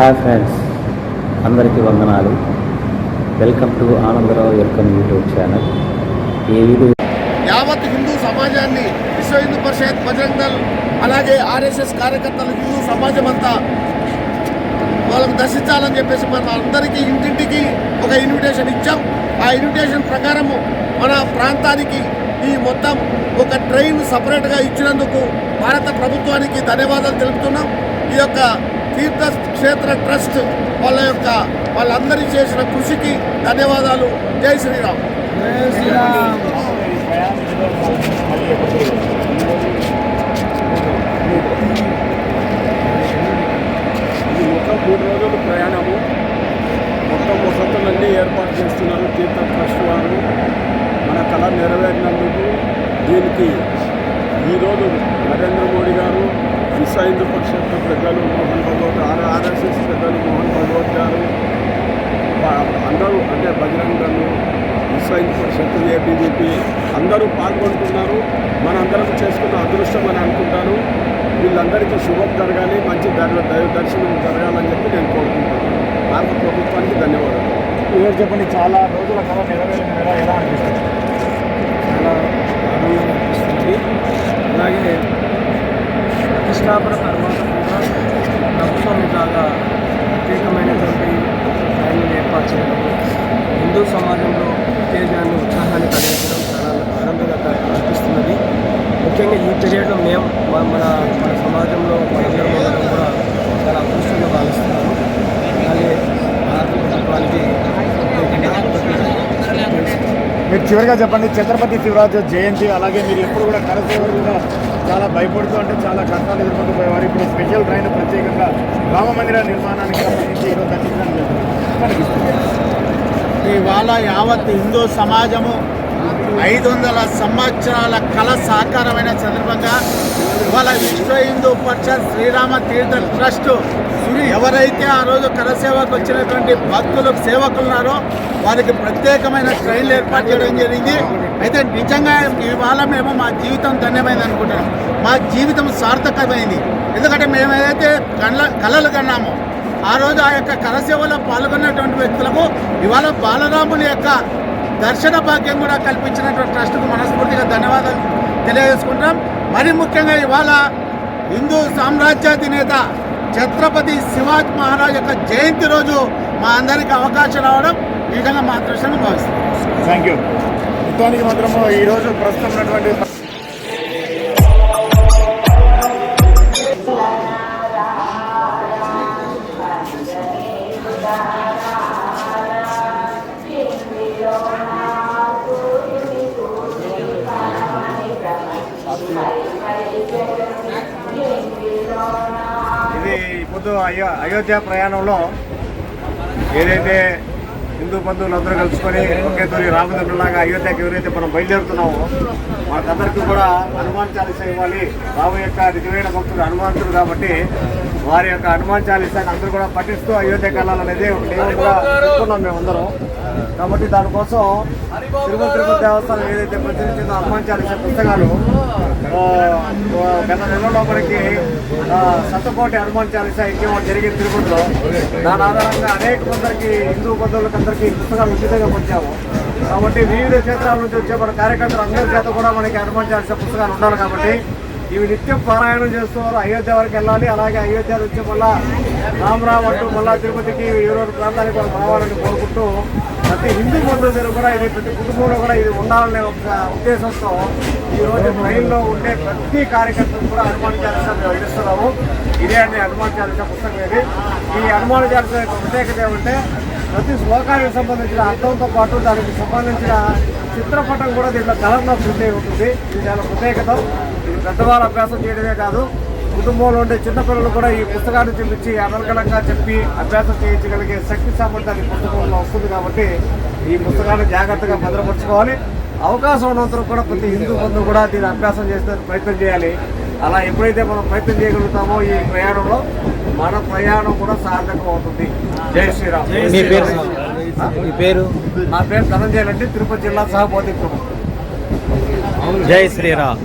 Hi friends అందరికీ వందనాలు. Welcome to Anandarao welcome YouTube channel. ఈ వీడియో యావత్ హిందూ సమాజాన్ని విశ్వ హిందూ పరిషత్ బజరంగ్ అలాగే ఆర్ఎస్ఎస్ కార్యకర్తలు హిందూ సమాజం అంతా వాళ్ళకు దర్శించాలని చెప్పేసి మనం అందరికీ ఇంటింటికి ఒక ఇన్విటేషన్ ఇచ్చాం. ఆ ఇన్విటేషన్ ప్రకారము మన ప్రాంతానికి ఈ మొత్తం ఒక ట్రైన్ సపరేట్గా ఇచ్చినందుకు భారత ప్రభుత్వానికి ధన్యవాదాలు తెలుపుతున్నాం. ఈ యొక్క తీర్థ క్షేత్ర ట్రస్ట్ వాళ్ళ యొక్క వాళ్ళందరి చేసిన కృషికి ధన్యవాదాలు. జై శ్రీరామ్. ఈ మొత్తం మూడు రోజులు ప్రయాణము. మొత్తం వసతులన్నీ ఏర్పాటు చేస్తున్నారు తీర్థ ట్రస్ట్ వారు. మన కళ నెరవేరినందుకు దీనికి ఈరోజు నరేంద్ర మోడీ గారు విశ్వ హిందూ పరిషత్ పెద్దలు పరిషత్ ఏబీవీపీ అందరూ పాల్గొంటున్నారు. మనందరం చేసుకున్న అదృష్టం అని అనుకుంటాను. వీళ్ళందరికీ శుభం జరగాలి మంచి దైవ దైవ దర్శనం జరగాలని చెప్పి నేను కోరుకుంటున్నాను. భారత ప్రభుత్వానికి ధన్యవాదాలు. ఈరోజు చెప్పండి. చాలా రోజుల కళ నెరవేరిన ఎలా అనిపిస్తుంది? చాలా ఆనందంగా అనిపిస్తుంది. అలాగే ప్రతిష్టాపన తర్వాత కూడా ప్రభుత్వం ఇలాగా ప్రత్యేకమైనటువంటి ఏర్పాటు చేయడం హిందూ సమాజంలో ఉత్తేజాన్ని ఉత్సాహాన్ని కలిగించడం చాలా ఆనందంగా అనిపిస్తున్నది ముఖ్యంగా ఈ పీరియడ్లో మేము మన మన మన సమాజంలో మనందరం ఉండడం కూడా చాలా అదృష్టంగా భావిస్తున్నాము. అలాగే భారత మీరు చివరిగా చెప్పండి ఛత్రపతి శివరాజు జయంతి అలాగే మీరు ఎప్పుడు కూడా కరసేవలుగా చాలా భయపడుతూ అంటే చాలా కష్టాలు ఎదుర్కొంటూ పోయేవారు ఇప్పుడు స్పెషల్ ట్రైన్ ప్రత్యేకంగా రామ మందిర నిర్మాణానికి సంబంధించి ఈరోజు దర్శించడం జరిగింది ఇవాళ యావత్ హిందూ సమాజము ఐదు వందల సంవత్సరాల కళ సాకారమైన సందర్భంగా ఇవాళ విశ్వ హిందూ పరిషత్ శ్రీరామ తీర్థ ట్రస్ట్ ఎవరైతే ఆ రోజు కరసేవకు వచ్చినటువంటి భక్తులు సేవకులు ఉన్నారో వారికి ప్రత్యేకమైన ట్రైన్లు ఏర్పాటు చేయడం జరిగింది. అయితే నిజంగా ఇవాళ మేము మా జీవితం ధన్యమైంది అనుకుంటున్నాం. మా జీవితం సార్థకమైంది. ఎందుకంటే మేము ఏదైతే కళ్ళ కళలు కన్నామో. ఆ రోజు ఆ యొక్క కరసేవలో పాల్గొన్నటువంటి వ్యక్తులకు ఇవాళ బాలరాముని యొక్క దర్శన భాగ్యం కూడా కల్పించినటువంటి ట్రస్ట్కు మనస్ఫూర్తిగా ధన్యవాదాలు తెలియజేసుకుంటాం మరి ముఖ్యంగా ఇవాళ హిందూ సామ్రాజ్యాధినేత ఛత్రపతి శివాజీ మహారాజ్ యొక్క జయంతి రోజు మా అందరికీ అవకాశం రావడం ఈ విధంగా మా అదృష్టంగా భావిస్తున్నాం. థ్యాంక్ యూ మొత్తానికి మాత్రము ఈరోజు ప్రస్తుతం ఉన్నటువంటి ఇది అయో అయోధ్య ప్రయాణంలో ఏదైతే హిందూ బంధువులు అందరూ కలుసుకొని ఒకే తొలి రామచంద్రులాగా అయోధ్యకి ఎవరైతే మనం బయలుదేరుతున్నామో మనకందరికీ కూడా హనుమాన్ చాలీసా ఇవ్వాలి. రాము యొక్క నిజమైన భక్తుడు హనుమంతుడు కాబట్టి వారి యొక్క హనుమాన్ చాలీసాని అందరూ కూడా పఠిస్తూ అయోధ్యకి వెళ్ళాలనేది ఒక నియమం కూడా మేము మేమందరం. కాబట్టి దానికోసం తిరుమల తిరుపతి దేవస్థానం ఏదైతే ప్రచురించిందో హనుమాన్ పుస్తకాలు గత నెలలో మనకి శతకోటి హనుమాన్ చాలీసా ఇంకేమో జరిగింది తిరుపతిలో. దాని ఆధారంగా అనేక మందికి హిందూ బంధువులకు అందరికీ పుస్తకాలు ఉచితంగా పంచాము. కాబట్టి వివిధ క్షేత్రాల నుంచి వచ్చే మన కార్యకర్తలు అందరి చేత కూడా మనకి హనుమాన్ పుస్తకాలు ఉండాలి కాబట్టి ఇవి నిత్యం పారాయణం చేస్తున్నారు అయోధ్య వరకు వెళ్ళాలి. అలాగే అయోధ్య నుంచి మళ్ళా రామరామ్ అంటూ మళ్ళా తిరుపతికి ఈరోజు ప్రాంతానికి వాళ్ళు రావాలని కోరుకుంటూ ప్రతి హిందూ బంధువుల కూడా ఇది ప్రతి కుటుంబంలో కూడా ఇది ఉండాలనే ఒక ఉద్దేశంతో ఈ రోజు ట్రైన్లో ఉండే ప్రతి కార్యకర్తలు కూడా హనుమాన్ చాలీసా మేము అందిస్తున్నాము ఇదే అండి హనుమాన్ చాలీసా పుస్తకం ఇది. ఈ హనుమాన్ చాలీసా యొక్క ప్రత్యేకత ఏమంటే ప్రతి శ్లోకానికి సంబంధించిన అర్థంతో పాటు దానికి సంబంధించిన చిత్రపటం కూడా దీంట్లో కలర్లో ప్రింట్ అయి ఉంటుంది. ఇది చాలా ప్రత్యేకత. పెద్దవాళ్ళు అభ్యాసం చేయడమే కాదు కుటుంబంలో ఉండే చిన్నపిల్లలు కూడా ఈ పుస్తకాన్ని చూపించి అనర్గళంగా చెప్పి అభ్యాసం చేయించగలిగే శక్తి సామర్థ్యాన్ని పుస్తకంలో వస్తుంది కాబట్టి ఈ పుస్తకాన్ని జాగ్రత్తగా భద్రపరచుకోవాలి. అవకాశం ఉన్నంతరం కూడా ప్రతి హిందూ బంధువు కూడా దీన్ని అభ్యాసం చేసే ప్రయత్నం చేయాలి. అలా ఎప్పుడైతే మనం ప్రయత్నం చేయగలుగుతామో ఈ ప్రయాణంలో మన ప్రయాణం కూడా సార్థకం అవుతుంది జై శ్రీరామ్. పేరు? నా పేరు ధనంజయ రెడ్డి తిరుపతి జిల్లా సహపోతి జై శ్రీరామ్.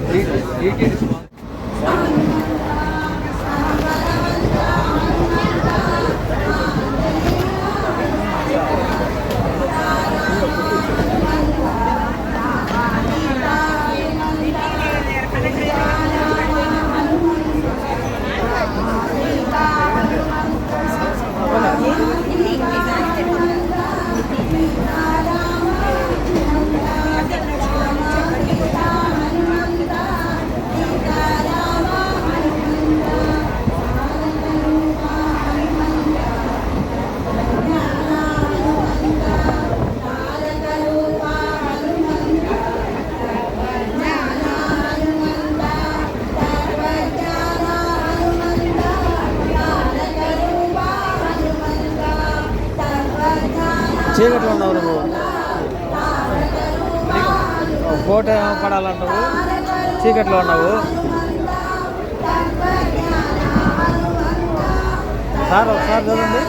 చీకట్లో ఉన్నావు నువ్వు కోట పడాలంటావు. చీకట్లో ఉన్నావు సార్ ఒకసారి చదవండి.